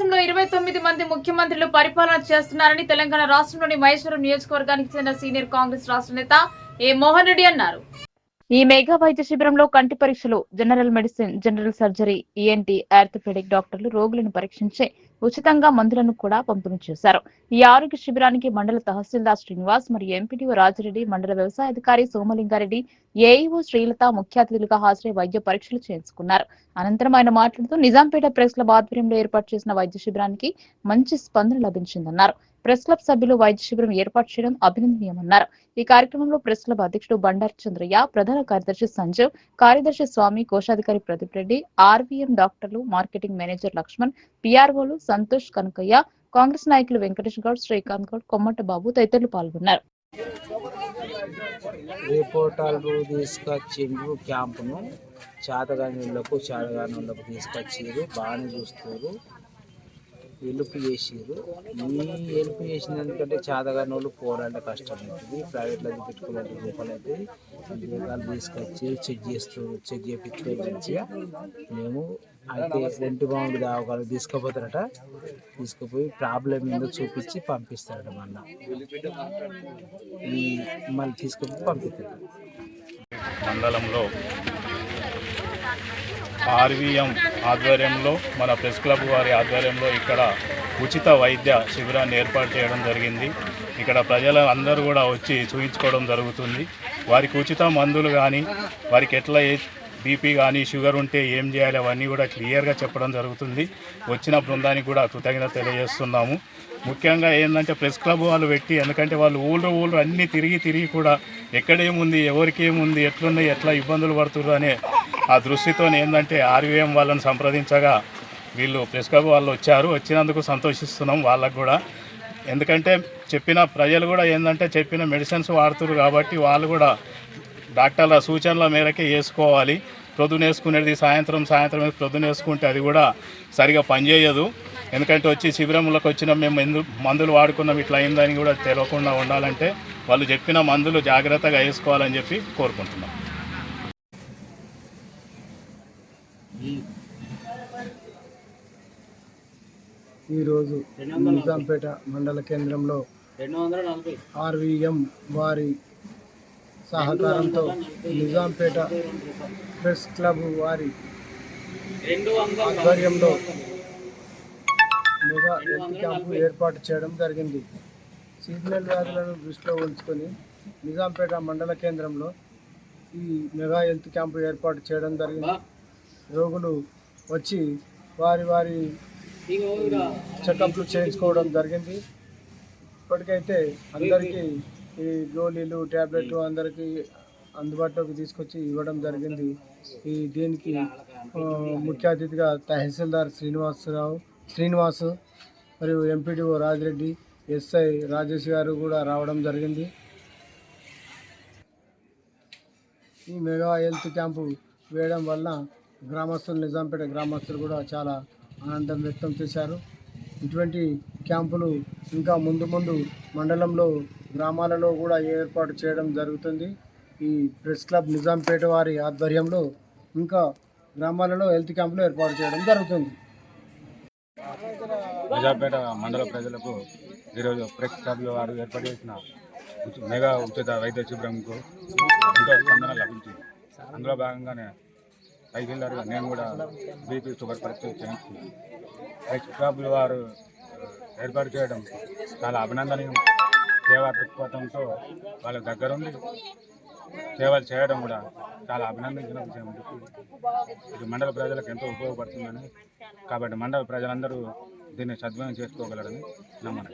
దేశంలో ఇరవై తొమ్మిది మంది ముఖ్యమంత్రులు పరిపాలన చేస్తున్నారని తెలంగాణ రాష్ట్రంలోని మహేశ్వరం నియోజకవర్గానికి చెందిన సీనియర్ కాంగ్రెస్ రాష్ట్ర నేత ఏ మోహన్ రెడ్డి అన్నారు. ఈ మెగా వైద్య శిబిరంలో కంటి పరీక్షలు general medicine general surgery ENT orthopaedic డాక్టర్లు రోగులను పరీక్షించే ఉచితంగా మందులను కూడా పంపిణీ చేశారు. ఈ ఆరోగ్య శిబిరానికి మండల తహసీల్దార్ శ్రీనివాస్ మరియు ఎంపీడీఓ రాజిరెడ్డి మండల వ్యవసాయ అధికారి సోమలింగారెడ్డి ఏఈఓ శ్రీలత ముఖ్య అతిథులుగా హాజరై వైద్య పరీక్షలు చేయించుకున్నారు. అనంతరం ఆయన మాట్లాడుతూ నిజాంపేట ప్రెస్ క్లబ్ ఆధ్వర్యంలో ఏర్పాటు చేసిన వైద్య శిబిరానికి మంచి స్పందన లభించిందన్నారు. ప్రెస్ క్లబ్ సభ్యులు వైద్య శిబిరం ఏర్పాటు చేయడం అభినందనీయమన్నారు. ఈ కార్యక్రమంలో ప్రెస్ క్లబ్ అధ్యక్షుడు బండారు చంద్రయ్య ప్రధాన కార్యదర్శి సంజీవ్ కార్యదర్శి స్వామి కోశాధికారి ప్రదీప్ రెడ్డి ఆర్వీఎం డాక్టర్లు మార్కెటింగ్ మేనేజర్ లక్ష్మణ్ పిఆర్ఓలు సంతోష్ కనకయ్య కాంగ్రెస్ నాయకులు వెంకటేష్ గౌడ్ శ్రీకాంత్ గౌడ్ కొమ్మట బాబు తదితరులు పాల్గొన్నారు. రిపోర్టర్లు తీసుకొచ్చిండ్రు క్యాంపును. చేతగాని వాళ్ళకు చేతగాని వాళ్ళకు బాగానే చూస్తారు హెల్ప్ చేసారు ఈ హెల్ప్ చేసినందుకంటే ఎందుకంటే చేతగాని వాళ్ళు పోరాడే కష్టం అవుతుంది. ప్రైవేట్లో పెట్టుకునే రూపాయలు అయితే దీపాలు తీసుకొచ్చి చెక్ చేస్తూ చెక్ చేయించుకొని మంచిగా మేము అయితే రెంట్ బాగుంది దావకాలు తీసుకుపోతారట. తీసుకుపోయి ప్రాబ్లం ఏందో చూపించి పంపిస్తారట మళ్ళీ. ఈ మళ్ళీ తీసుకుపోయి పంపిస్తారు. మండలంలో ఆర్వీఎం ఆధ్వర్యంలో మన ప్రెస్ క్లబ్ వారి ఆధ్వర్యంలో ఇక్కడ ఉచిత వైద్య శిబిరాన్ని ఏర్పాటు చేయడం జరిగింది. ఇక్కడ ప్రజలు అందరూ కూడా వచ్చి చూయించుకోవడం జరుగుతుంది. వారికి ఉచిత మందులు కానీ వారికి ఎట్లా ఏ బీపీ కానీ షుగర్ ఉంటే ఏం చేయాలి అవన్నీ కూడా క్లియర్గా చెప్పడం జరుగుతుంది. వచ్చిన బృందానికి కూడా కృతజ్ఞత తెలియజేస్తున్నాము. ముఖ్యంగా ఏంటంటే ప్రెస్ క్లబ్ వాళ్ళు పెట్టి ఎందుకంటే వాళ్ళు ఊళ్ళో ఊళ్ళో అన్నీ తిరిగి తిరిగి కూడా ఎక్కడేముంది ఎవరికి ఏముంది ఎట్లున్నాయి ఎట్లా ఇబ్బందులు పడుతున్నారు అనే ఆ దృష్టితో ఏంటంటే ఆర్వీఎం వాళ్ళని సంప్రదించగా వీళ్ళు ప్రెస్ క్లబ్ వాళ్ళు వచ్చారు. వచ్చినందుకు సంతోషిస్తున్నాం వాళ్ళకు కూడా. ఎందుకంటే చెప్పిన ప్రజలు కూడా ఏంటంటే చెప్పిన మెడిసిన్స్ వాడుతున్నారు కాబట్టి వాళ్ళు కూడా డాక్టర్ల సూచనల మేరకే వేసుకోవాలి. ప్రొద్దున వేసుకునేది సాయంత్రం సాయంత్రం ప్రొద్దున వేసుకుంటే అది కూడా సరిగా పనిచేయదు. ఎందుకంటే వచ్చి శిబిరంలోకి వచ్చిన మేము ఎందు మందులు వాడుకున్నాం ఇట్లా అయిందని కూడా తెలియకుండా ఉండాలంటే వాళ్ళు చెప్పిన మందులు జాగ్రత్తగా వేసుకోవాలని చెప్పి కోరుకుంటున్నాం. ఈరోజు నిజాంపేట మండల కేంద్రంలో ఆర్వీఎం వారి సహకారంతో నిజాంపేట ప్రెస్ క్లబ్ వారి ఆధ్వర్యంలో మెగా హెల్త్ క్యాంపు ఏర్పాటు చేయడం జరిగింది. సీజనల్ వ్యాధులను దృష్టిలో ఉంచుకొని నిజాంపేట మండల కేంద్రంలో ఈ మెగా హెల్త్ క్యాంపు ఏర్పాటు చేయడం జరిగింది. రోగులు వచ్చి వారి వారి చెకప్లు చేయించుకోవడం జరిగింది. ఇప్పటికైతే అందరికీ ఈ గోళీలు ట్యాబ్లెట్లు అందరికీ అందుబాటులోకి తీసుకొచ్చి ఇవ్వడం జరిగింది. ఈ దీనికి ముఖ్య అతిథిగా తహసీల్దార్ శ్రీనివాసరావు శ్రీనివాస్ మరియు ఎంపీడీఓ రాజిరెడ్డి ఎస్ఐ రాజేష్ గారు కూడా రావడం జరిగింది. ఈ మెగా హెల్త్ క్యాంపు వేయడం వల్ల గ్రామస్తులు నిజాంపేట గ్రామస్తులు కూడా చాలా ఆనందం వ్యక్తం చేశారు. ఇటువంటి క్యాంపులు ఇంకా ముందు ముందు మండలంలో గ్రామాలలో కూడా ఏర్పాటు చేయడం జరుగుతుంది. ఈ ప్రెస్ క్లబ్ నిజాంపేట వారి ఆధ్వర్యంలో ఇంకా గ్రామాలలో హెల్త్ క్యాంపులు ఏర్పాటు చేయడం జరుగుతుంది. నిజాంపేట మండల ప్రజలకు ఈరోజు ప్రెస్ క్లబ్లో వారు ఏర్పాటు చేసిన మెగా ఉచిత వైద్య శిబిరంకు ఎంతో స్పందన లభించింది. అందులో భాగంగానే తహసీల్దార్గా నేను కూడా బీపీ షుగర్ పరీక్షలు చేయించుకున్నాను ప్రెస్ క్లబ్ వారు ఏర్పాటు చేయడం చాలా అభినందనీయం. సేవా దృక్పథంతో వాళ్ళ దగ్గరుండి సేవలు చేయడం కూడా చాలా అభినందించిన విషయం ఇది మండల ప్రజలకు ఎంతో ఉపయోగపడుతుందని. కాబట్టి మండల ప్రజలందరూ దీన్ని సద్వినియోగం చేసుకోగలరని నమ్మను.